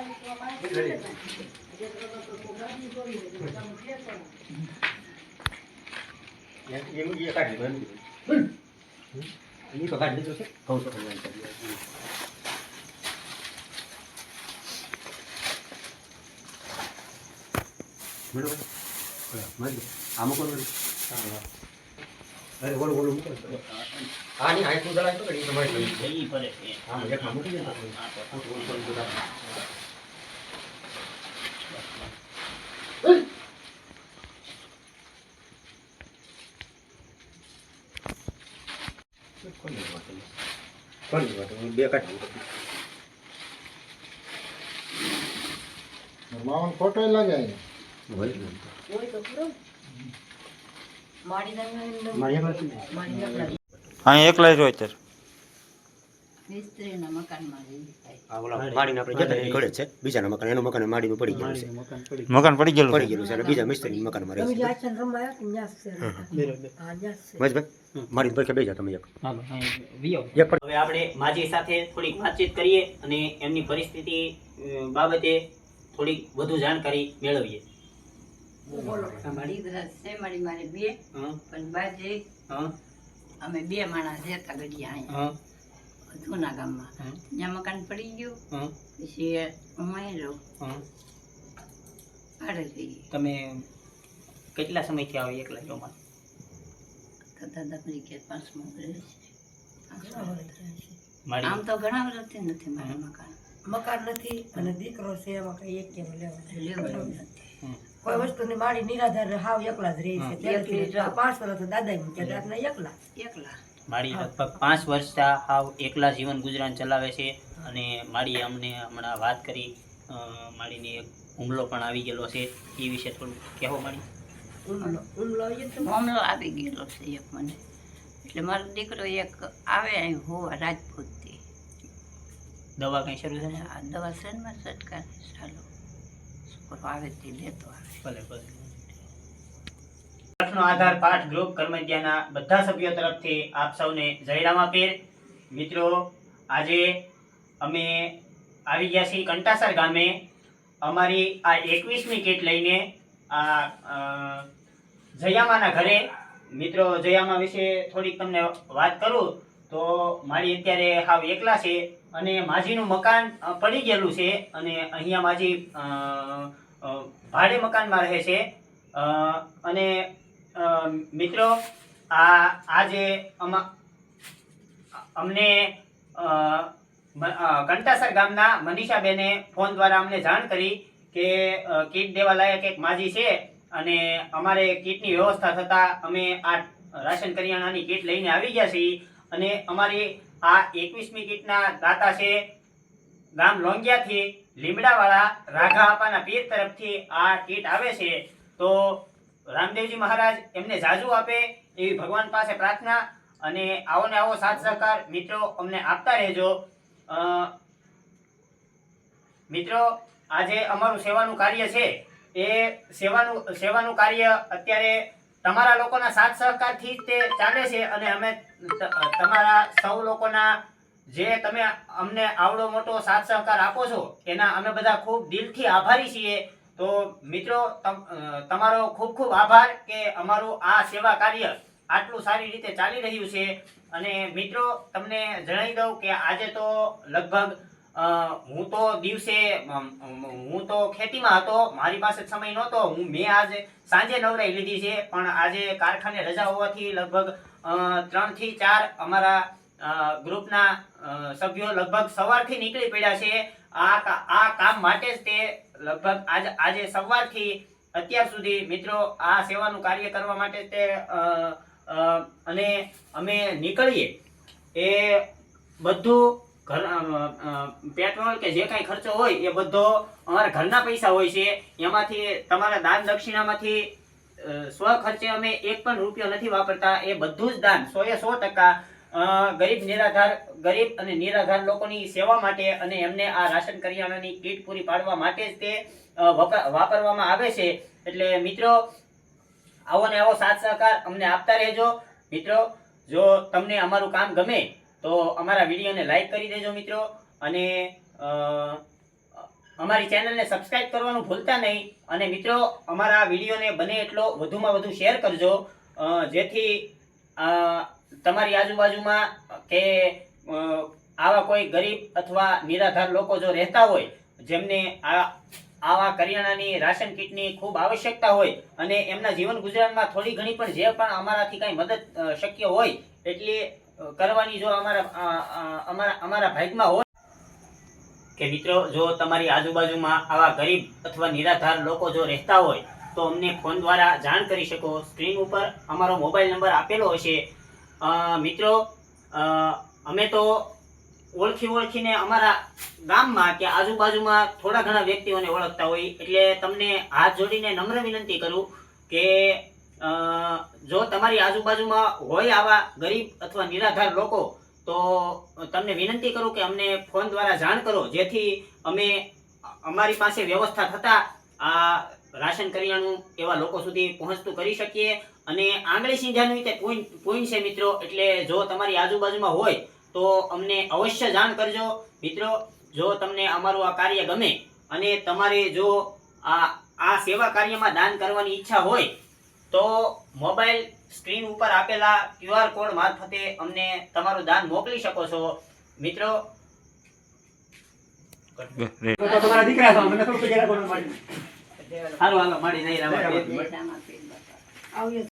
આ. અરે મૂકો હા નહીં આ તું જરા તો એ તમારે પડે હા એક મૂકી દે ને તો. હા, તો આ તો ઓલું ઓલું બધા. કોની વાત છે? હું બે કાઢી. માવન ફોટો લાગે હોય અહીં એકલા જ હોય ત્યારે. બીજાના મકાન એનું મકાન માડીનું પડી ગયું છે. મકાન પડી ગયેલું. પડી ગયેલું છે. બીજા મિસ્ત્રી મકાનમાં રહે તમે છે. મારી પર કે બે તમે એક. હાલો, એક હવે આપણે માજી સાથે થોડીક વાતચીત કરીએ અને એમની પરિસ્થિતિ બાબતે થોડીક વધુ જાણકારી મેળવીએ. મારી છે મારી મારે બે. હં, પણ બાજે હં, અમે બે માણસ રહેતા ગઢિયા અહીંયા. હં, જૂના ગામમાં. ત્યાં મકાન પડી ગયું. હં, પછી હું અહીં રહું હં. ભાડે તમે કેટલા સમયથી આવો એકલા જોમાં તો દાદા કે પાંચમો વર્ષ છે. વર્ષ આમ તો ઘણા વર્ષથી નથી મારે મકાન. મકાન નથી અને દીકરો છે એમાં કઈ એક કેમ લેવા. કોઈ વસ્તુની માળી નિરાધાર હાવ એકલા જ રહે છે. પાંચ વર્ષ તો દાદા મૂક્યા રાતના એકલા. એકલા. મારી લગભગ પાંચ વર્ષથી હાવ એકલા જીવન ગુજરાન ચલાવે છે અને મારી અમને હમણાં વાત કરી માળીને એક હુમલો પણ આવી ગયેલો છે એ વિશે થોડું કહેવો મારી મામલો આવી ગયેલો છે એક મને. એટલે મારો દીકરો એક આવે અહીં હોવા રાજપૂતથી. દવા કંઈ શરૂ થાય આ દવા સનમાં સટકાર ચાલો. છોકરો આવે તે લેતો આવે. ભલે ભલે. પાઠનો આધાર પાઠ ગ્રુપ કર્મજ્ઞાના બધા સભ્યો તરફથી આપ સૌને જય રામાપીર મિત્રો આજે અમે આવી ગયા છીએ કંટાસર ગામે. અમારી આ એકવીસમી કીટ લઈને આ જયામાના ઘરે, મિત્રો જયામા વિશે થોડીક તમને વાત કરું, તો મારી અત્યારે હાવ એકલા છે અને માજીનું મકાન પડી ગયેલું છે અને અહીંયા માજી ભાડે મકાનમાં રહે છે. અને મિત્રો, આ આજે અમા, અમને કંટાસર ગામના મનીષાબેને ફોન દ્વારા અમને જાણ કરી કે કીટ દેવા લાયક એક માજી છે અને અમારે કીટની વ્યવસ્થા થતાં અમે આ રાશન કરિયાણાની કીટ લઈને આવી ગયા છીએ અને અમારી આ એકવીસમી કીટના દાતા છે ગામ લોંગિયાથી લીમડાવાળા રાઘા આપાના પીર તરફથી આ કીટ આવે છે. તો રામદેવજી મહારાજ એમને જાજુ આપે એવી ભગવાન પાસે પ્રાર્થના અને આવો ને આવો સાથ સહકાર મિત્રો અમને આપતા રહેજો. મિત્રો આજે અમારું સેવાનું કાર્ય છે. એ સેવાનું સેવાનું કાર્ય અત્યારે તમારા લોકોના સાથ સહકારથી તે ચાલે છે અને અમે તમારા સૌ લોકોના જે તમે અમને આવડો મોટો સાથ સહકાર આપો છો, એના અમે બધા ખૂબ દિલથી આભારી છીએ. તો મિત્રો, તમ- તમારો ખૂબ ખૂબ આભાર કે અમારું આ સેવા કાર્ય આટલું સારી રીતે ચાલી રહ્યું છે. અને મિત્રો, તમને જણાવી દઉં કે આજે તો લગભગ હું તો દિવસે હું તો ખેતીમાં હતો, મારી પાસે સમય નહોતો, હું મેં આજે સાંજે નવરાઈ લીધી છે, પણ આજે કારખાને રજા હોવાથી લગભગ ત્રણથી ચાર અમારા ગ્રુપના સભ્યો લગભગ સવારથી નીકળી પડ્યા છે. આ આ કામ માટે જ તે લગભગ આજ, આજે સવારથી અત્યાર સુધી મિત્રો આ સેવાનું કાર્ય કરવા માટે તે અને અમે નીકળીએ. એ બધું ઘર પેટ્રોલ કે જે કાંઈ ખર્ચો હોય એ બધો અમારા ઘરના પૈસા હોય છે. એમાંથી તમારા દાન દક્ષિણામાંથી સ્વ ખર્ચે અમે એક પણ રૂપિયો નથી વાપરતા. એ બધું જ દાન, સો એ સો ટકા ગરીબ નિરાધાર, ગરીબ અને નિરાધાર લોકોની સેવા માટે અને એમને આ રાશન કરિયાણાની કીટ પૂરી પાડવા માટે જ તે વાપરવામાં આવે છે. એટલે મિત્રો, આવો ને આવો સાથ સહકાર અમને આપતા રહેજો. મિત્રો, જો તમને અમારું કામ ગમે તો અમારા વિડીયોને લાઈક કરી દેજો મિત્રો અને અમારી ચેનલને સબસ્ક્રાઇબ કરવાનું ભૂલતા નહીં. અને મિત્રો, અમારા વિડીયોને બને એટલો વધુમાં વધુ શેર કરજો જેથી તમારી આજુબાજુમાં કે આવા કોઈ ગરીબ અથવા નિરાધાર લોકો જો રહેતા હોય, જેમને આ, આવા કરિયાણાની રાશન કીટની ખૂબ આવશ્યકતા હોય અને એમના જીવન ગુજરાતમાં થોડી ઘણી પણ જે પણ અમારાથી કાંઈ મદદ શક્ય હોય, એટલી કરવાની જો અમારા અમારા અમારા ભાગમાં હોય કે મિત્રો, જો તમારી આજુબાજુમાં આવા ગરીબ અથવા નિરાધાર લોકો જો રહેતા હોય, તો અમને ફોન દ્વારા જાણ કરી શકો. સ્ક્રીન ઉપર અમારો મોબાઈલ નંબર આપેલો હશે. મિત્રો અમે તો ઓળખી ઓળખીને અમારા ગામમાં કે આજુબાજુમાં થોડા ઘણા વ્યક્તિઓને ઓળખતા હોય, એટલે તમને હાથ જોડીને નમ્ર વિનંતી કરું કે જો તમારી આજુબાજુમાં હોય આવા ગરીબ અથવા નિરાધાર લોકો, તો તમને વિનંતી કરું કે અમને ફોન દ્વારા જાણ કરો, જેથી અમે અમારી પાસે વ્યવસ્થા થતા આ રાશન કરિયાણું એવા લોકો સુધી પહોંચતું કરી શકીએ. અને આંગળી સિંધાનું તે પોઈન્ટ છે મિત્રો, એટલે જો તમારી આજુબાજુમાં હોય, તો અમને અવશ્ય જાણ કરજો. મિત્રો, જો તમને અમારું આ કાર્ય ગમે અને તમારે જો આ આ સેવા કાર્યમાં દાન કરવાની ઈચ્છા હોય તો મોબાઈલ સ્ક્રીન ઉપર આપેલા ક્યુઆર કોડ મારફતે અમને તમારું દાન મોકલી શકો છો. મિત્રો. તમારા દીકરા છો મને થોડું મળી હાલો હાલો મળી નહીં આવ્યો